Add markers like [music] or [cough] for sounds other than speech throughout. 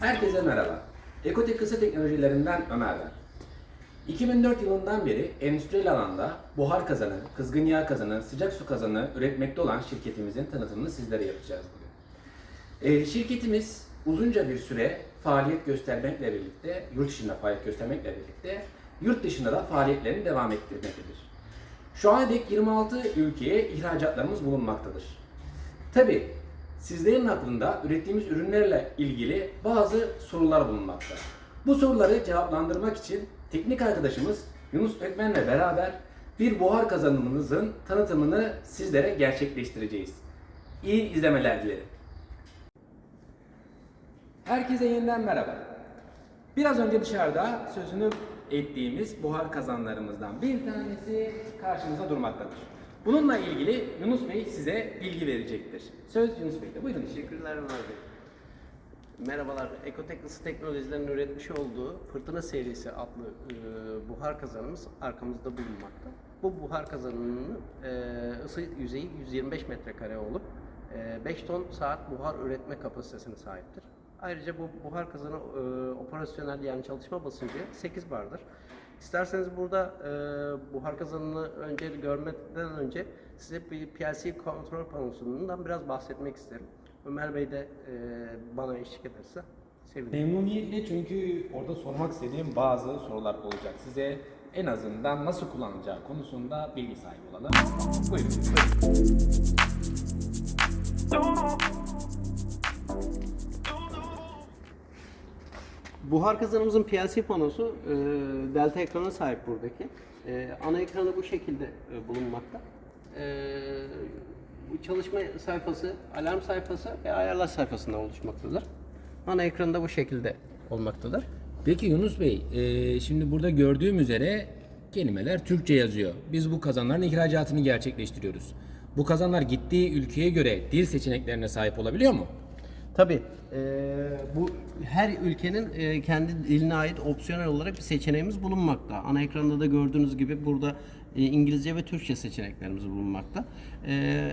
Herkese merhaba. Ekotek Kısa Teknolojilerinden Ömer ben. 2004 yılından beri endüstriyel alanda buhar kazanı, kızgın yağ kazanı, sıcak su kazanı üretmekte olan şirketimizin tanıtımını sizlere yapacağız bugün. Ee, şirketimiz uzunca bir süre faaliyet göstermekle birlikte, yurt dışında faaliyet göstermekle birlikte, yurt dışında da faaliyetlerini devam ettirmektedir. Şu ana dek 26 ülkeye ihracatlarımız bulunmaktadır. Tabi sizlerin aklında ürettiğimiz ürünlerle ilgili bazı sorular bulunmakta. Bu soruları cevaplandırmak için teknik arkadaşımız Yunus Ökmen'le beraber bir buhar kazanımımızın tanıtımını sizlere gerçekleştireceğiz. İyi izlemeler dilerim. Herkese yeniden merhaba. Biraz önce dışarıda sözünü ettiğimiz buhar kazanlarımızdan bir tanesi karşımıza durmaktadır. Bununla ilgili Yunus Bey size bilgi verecektir. Söz Yunus Bey'de. Buyurun. Teşekkürler Ömer Bey. Merhabalar, Ekotek Isı Teknolojilerinin üretmiş olduğu Fırtına serisi adlı e, buhar kazanımız arkamızda bulunmakta. Bu buhar kazanının e, ısı yüzeyi 125 metrekare olup e, 5 ton saat buhar üretme kapasitesine sahiptir. Ayrıca bu buhar kazanı e, operasyonel yani çalışma basıncı 8 bardır. İsterseniz burada e, buhar kazanını önce görmeden önce size bir PLC kontrol panosundan biraz bahsetmek isterim. Ömer Bey de e, bana eşlik ederse sevinirim. Memnuniyetle çünkü orada sormak istediğim bazı sorular olacak. Size en azından nasıl kullanacağı konusunda bilgi sahibi olalım. Buyurun. Buhar kazanımızın PLC panosu e, delta ekrana sahip buradaki. E, ana ekranı bu şekilde e, bulunmakta. E, çalışma sayfası, alarm sayfası ve ayarlar sayfasında oluşmaktadır. Ana ekranı da bu şekilde olmaktadır. Peki Yunus Bey, e, şimdi burada gördüğüm üzere kelimeler Türkçe yazıyor. Biz bu kazanların ihracatını gerçekleştiriyoruz. Bu kazanlar gittiği ülkeye göre dil seçeneklerine sahip olabiliyor mu? Tabii e, bu her ülkenin e, kendi diline ait opsiyonel olarak bir seçeneğimiz bulunmakta. Ana ekranda da gördüğünüz gibi burada e, İngilizce ve Türkçe seçeneklerimiz bulunmakta. E,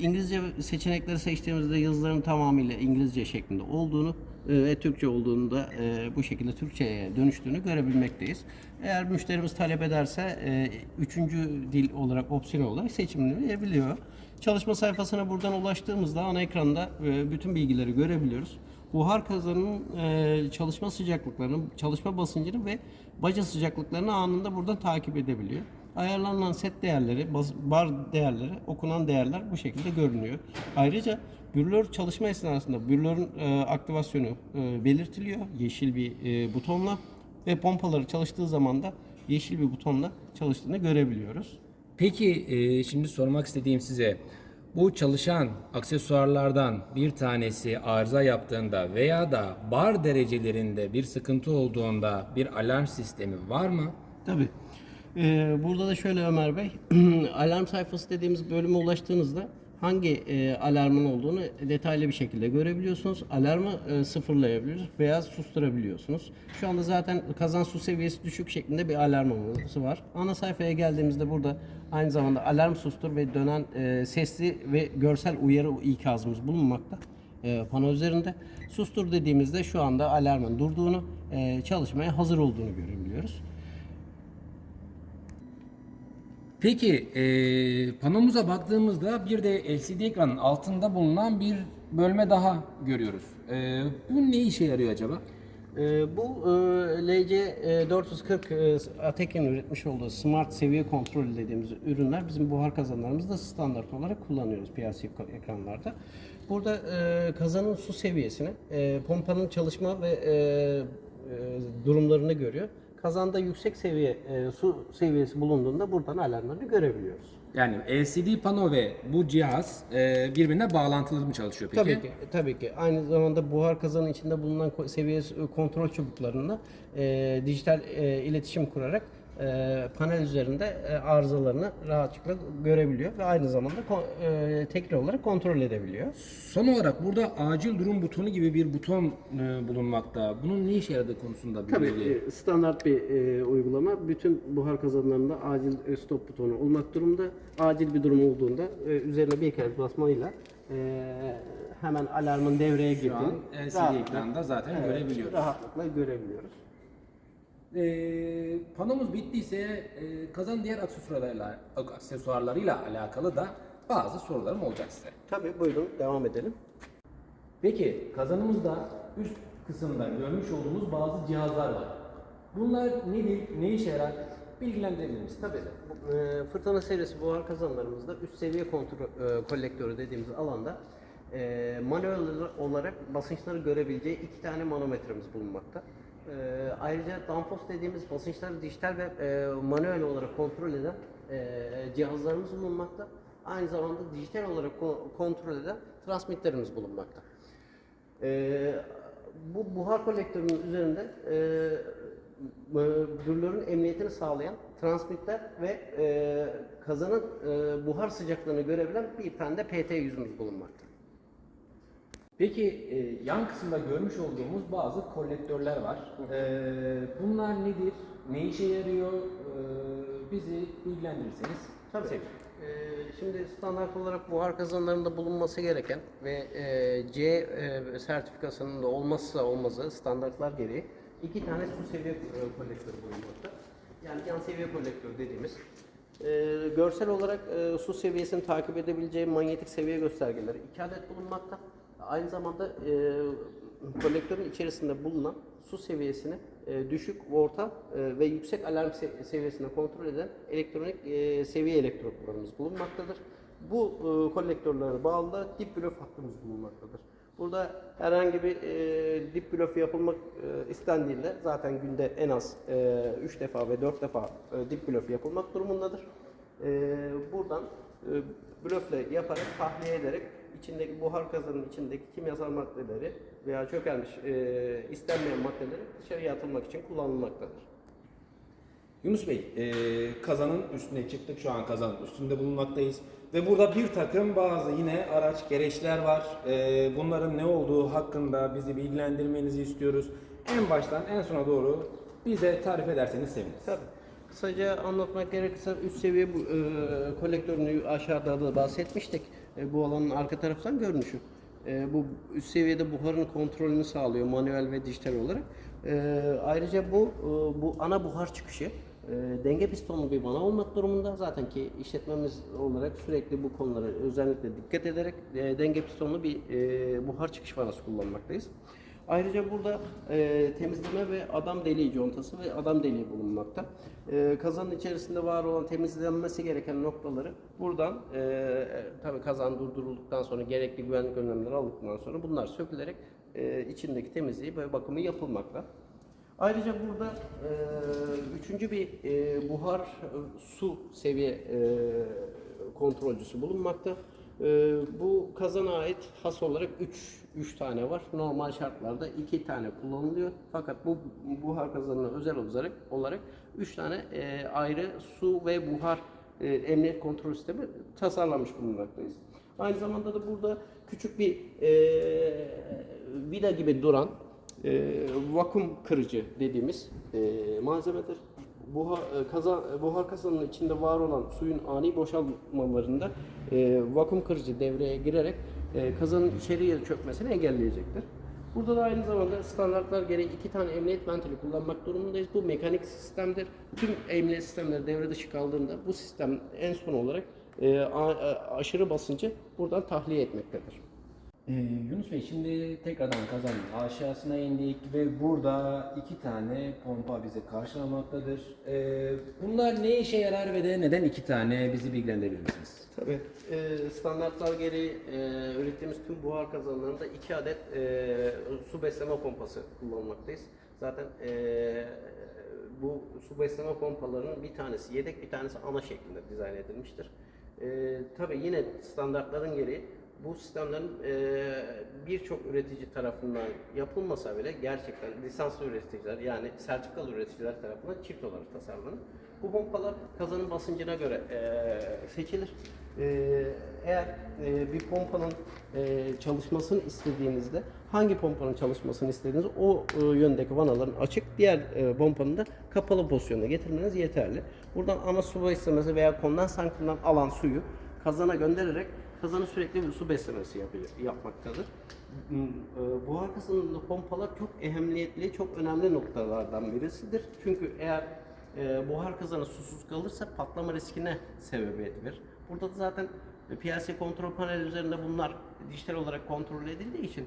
İngilizce seçenekleri seçtiğimizde yazıların tamamıyla İngilizce şeklinde olduğunu ve Türkçe olduğunu da e, bu şekilde Türkçe'ye dönüştüğünü görebilmekteyiz. Eğer müşterimiz talep ederse e, üçüncü dil olarak opsiyonel olarak seçimini verebiliyor. Çalışma sayfasına buradan ulaştığımızda ana ekranda e, bütün bilgileri görebiliyoruz. Buhar kazanının e, çalışma sıcaklıklarını, çalışma basıncını ve baca sıcaklıklarını anında buradan takip edebiliyor. Ayarlanan set değerleri, bar değerleri, okunan değerler bu şekilde görünüyor. Ayrıca bürlör çalışma esnasında bürlörün e, aktivasyonu belirtiliyor yeşil bir butonla ve pompaları çalıştığı zaman da yeşil bir butonla çalıştığını görebiliyoruz. Peki e, şimdi sormak istediğim size bu çalışan aksesuarlardan bir tanesi arıza yaptığında veya da bar derecelerinde bir sıkıntı olduğunda bir alarm sistemi var mı? Tabii. Ee, burada da şöyle Ömer Bey, [clears throat] alarm sayfası dediğimiz bölüme ulaştığınızda hangi e, alarmın olduğunu detaylı bir şekilde görebiliyorsunuz. Alarmı e, sıfırlayabiliyorsunuz veya susturabiliyorsunuz. Şu anda zaten kazan su seviyesi düşük şeklinde bir alarmımız var. Ana sayfaya geldiğimizde burada aynı zamanda alarm sustur ve dönen e, sesli ve görsel uyarı ikazımız bulunmakta e, pano üzerinde. Sustur dediğimizde şu anda alarmın durduğunu, e, çalışmaya hazır olduğunu görebiliyoruz. Peki e, panomuza baktığımızda bir de LCD ekranın altında bulunan bir bölme daha görüyoruz. E, bu ne işe yarıyor acaba? Ee, bu e, LC e, 440 e, Atekin üretmiş olduğu smart seviye kontrol dediğimiz ürünler bizim buhar kazanlarımızda standart olarak kullanıyoruz ko- ekranlarda. Burada e, kazanın su seviyesini, e, pompanın çalışma ve e, e, durumlarını görüyor. Kazanda yüksek seviye e, su seviyesi bulunduğunda buradan alarmlarını görebiliyoruz. Yani LCD pano ve bu cihaz e, birbirine bağlantılı mı çalışıyor peki? Tabii ki, tabii ki. Aynı zamanda buhar kazanın içinde bulunan seviye s- kontrol çubuklarında e, dijital e, iletişim kurarak e, panel üzerinde e, arızalarını rahatlıkla görebiliyor ve aynı zamanda e, tekrar olarak kontrol edebiliyor. Son olarak burada acil durum butonu gibi bir buton e, bulunmakta. Bunun ne işe yaradığı konusunda bir bilgi. Tabii e, standart bir e, uygulama. Bütün buhar kazanlarında acil e, stop butonu olmak durumunda. Acil bir durum olduğunda e, üzerine bir kere basmayla e, hemen alarmın devreye girdiğini LCD ekranda zaten Evet, görebiliyoruz. Rahatlıkla görebiliyoruz. Ee, panomuz bittiyse e, kazan diğer aksesuarlarla, aksesuarlarıyla alakalı da bazı sorularım olacak size. Tabii buyurun devam edelim. Peki kazanımızda üst kısımda görmüş olduğumuz bazı cihazlar var. Bunlar nedir, ne işe yarar? Bilgilendirebilir misiniz? Tabii. E, fırtına serisi buhar kazanlarımızda üst seviye kontrol e, kolektörü dediğimiz alanda e, manuel olarak basınçları görebileceği iki tane manometremiz bulunmakta. E, ayrıca Danfoss dediğimiz basınçları dijital ve e, manuel olarak kontrol eden e, cihazlarımız bulunmakta. Aynı zamanda dijital olarak ko- kontrol eden transmitterimiz bulunmakta. Ee, bu buhar kolektörünün üzerinde e, bürlörün emniyetini sağlayan transmitter ve e, kazanın e, buhar sıcaklığını görebilen bir tane de PT yüzümüz bulunmakta. Peki e, yan kısımda görmüş olduğumuz bazı kolektörler var. Ee, bunlar nedir? Ne işe yarıyor? Ee, bizi bilgilendirirseniz. Tabii. sevinirim. Ee, şimdi standart olarak buhar kazanlarında bulunması gereken ve e, C e, sertifikasının da olmazsa olmazı standartlar gereği iki tane su seviye e, kolektörü bulunmakta. Yani yan seviye kolektör dediğimiz e, görsel olarak e, su seviyesini takip edebileceği manyetik seviye göstergeleri iki adet bulunmakta. Aynı zamanda e, kolektörün içerisinde bulunan su seviyesini e, düşük, orta e, ve yüksek alarm se- seviyesine kontrol eden elektronik e, seviye elektrodlarımız bulunmaktadır. Bu e, kolektörlere bağlı da dip blöf hattımız bulunmaktadır. Burada herhangi bir e, dip blöf yapılmak e, istendiğinde zaten günde en az 3 defa ve 4 defa e, dip blöf yapılmak durumundadır. E, buradan e, blöfle yaparak tahliye ederek içindeki buhar kazanın içindeki kimyasal maddeleri veya çökelmiş e, istenmeyen maddeleri dışarıya atılmak için kullanılmaktadır. Yunus Bey, e, kazanın üstüne çıktık. Şu an kazanın üstünde bulunmaktayız. Ve burada bir takım bazı yine araç, gereçler var. E, bunların ne olduğu hakkında bizi bilgilendirmenizi istiyoruz. En baştan en sona doğru bize tarif ederseniz seviniriz. Tabii. Kısaca anlatmak gerekirse üst seviye bu, e, kolektörünü aşağıda da bahsetmiştik. E, bu alanın arka taraftan görünüşü. E, bu üst seviyede buharın kontrolünü sağlıyor manuel ve dijital olarak. E, ayrıca bu e, bu ana buhar çıkışı e, denge pistonlu bir vana olmak durumunda. Zaten ki işletmemiz olarak sürekli bu konulara özellikle dikkat ederek e, denge pistonlu bir e, buhar çıkış vanası kullanmaktayız. Ayrıca burada e, temizleme ve adam deliği contası ve adam deliği bulunmakta. E, kazanın içerisinde var olan temizlenmesi gereken noktaları buradan e, tabii kazan durdurulduktan sonra gerekli güvenlik önlemleri aldıktan sonra bunlar sökülerek e, içindeki temizliği ve bakımı yapılmakta. Ayrıca burada e, üçüncü bir e, buhar e, su seviye e, kontrolcüsü bulunmakta. E, bu kazana ait has olarak 3 3 tane var. Normal şartlarda 2 tane kullanılıyor. Fakat bu buhar kazanına özel olarak olarak 3 tane e, ayrı su ve buhar e, emniyet kontrol sistemi tasarlanmış bulunmaktayız. Aynı zamanda da burada küçük bir e, vida gibi duran e, vakum kırıcı dediğimiz e, malzemedir. Buhar, e, kaza, buhar kazanının içinde var olan suyun ani boşalmalarında e, vakum kırıcı devreye girerek e, kazanın içeriye çökmesini engelleyecektir. Burada da aynı zamanda standartlar gereği iki tane emniyet ventili kullanmak durumundayız. Bu mekanik sistemdir. Tüm emniyet sistemleri devre dışı kaldığında bu sistem en son olarak e, a- aşırı basıncı buradan tahliye etmektedir. Ee, Yunus Bey şimdi tekrardan kazanın aşağısına indik ve burada iki tane pompa bizi karşılamaktadır. Ee, bunlar ne işe yarar ve de neden iki tane bizi bilgilendirebilir misiniz? Tabii. Ee, standartlar gereği e, ürettiğimiz tüm buhar kazanlarında iki adet e, su besleme pompası kullanmaktayız. Zaten e, bu su besleme pompalarının bir tanesi yedek, bir tanesi ana şeklinde dizayn edilmiştir. E, tabii yine standartların gereği bu sistemlerin e, birçok üretici tarafından yapılmasa bile gerçekten lisanslı üreticiler yani sertifikalı üreticiler tarafından çift olarak tasarlanır. Bu pompalar kazanın basıncına göre e, seçilir. E, eğer e, bir pompanın e, çalışmasını istediğinizde hangi pompanın çalışmasını istediğiniz o e, yöndeki vanaların açık, diğer e, pompanın da kapalı pozisyonda getirmeniz yeterli. Buradan ana su beslemesi veya kondens tankından alan suyu kazana göndererek kazanı sürekli bir su beslemesi yapıyor, yapmaktadır. Hmm, e, Buhar kazanında pompalar çok ehemmiyetli, çok önemli noktalardan birisidir. Çünkü eğer e, buhar kazanı susuz kalırsa patlama riskine sebebiyet verir. Burada da zaten PLC kontrol paneli üzerinde bunlar dijital olarak kontrol edildiği için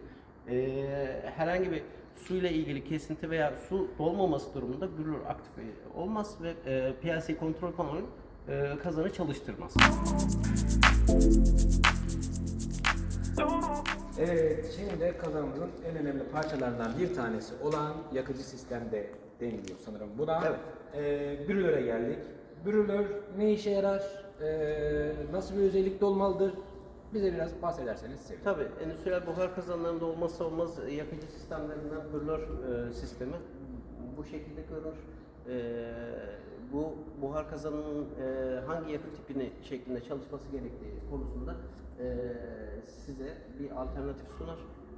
e, herhangi bir suyla ilgili kesinti veya su dolmaması durumunda bürür aktif olmaz ve PLC kontrol paneli e, kazanı çalıştırmaz. Evet, şimdi kazanımızın en önemli parçalarından bir tanesi olan yakıcı sistemde deniliyor sanırım. Buna Evet. e, brülöre geldik. Brülör ne işe yarar? E, nasıl bir özellikte olmalıdır? Bize biraz bahsederseniz sevinirim. Tabii endüstriyel buhar kazanlarında olmazsa olmaz yakıcı sistemlerinden brülör e, sistemi bu şekilde görünür. E, bu buhar kazanının e, hangi yakıt tipini şeklinde çalışması gerektiği konusunda e, size bir alternatif sunar.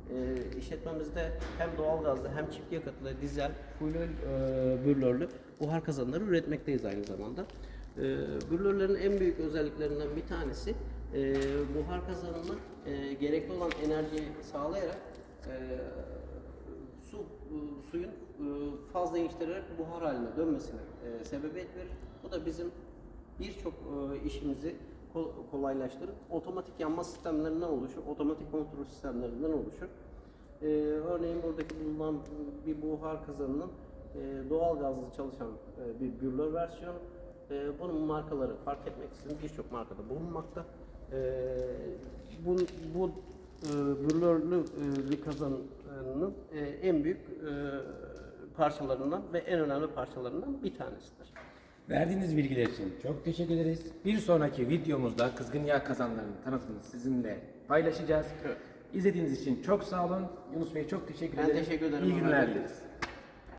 E, işletmemizde hem doğal gazlı hem çift yakıtlı dizel, fuel oil e, brülörlü buhar kazanları üretmekteyiz aynı zamanda. E, brülörlerin en büyük özelliklerinden bir tanesi e, buhar kazanına e, gerekli olan enerjiyi sağlayarak e, su e, suyun e, fazla inçlenerek buhar haline dönmesine e, sebebiyet verir. Bu da bizim birçok e, işimizi ko- kolaylaştırır. Otomatik yanma sistemlerinden oluşur, otomatik kontrol sistemlerinden oluşur. E, örneğin buradaki bulunan bir buhar kazanının e, doğal gazlı çalışan e, bir bürlör versiyonu. E, bunun markaları fark etmeksizin birçok markada bulunmakta. E, bu bu e, bürlörlü e, bir kazanın e, en büyük e, parçalarından ve en önemli parçalarından bir tanesidir. Verdiğiniz bilgiler için çok teşekkür ederiz. Bir sonraki videomuzda kızgın yağ kazanlarının tanıtımını sizinle paylaşacağız. Evet. İzlediğiniz için çok sağ olun. Yunus Bey çok teşekkür Ben ederim. teşekkür ederim İyi günler dileriz.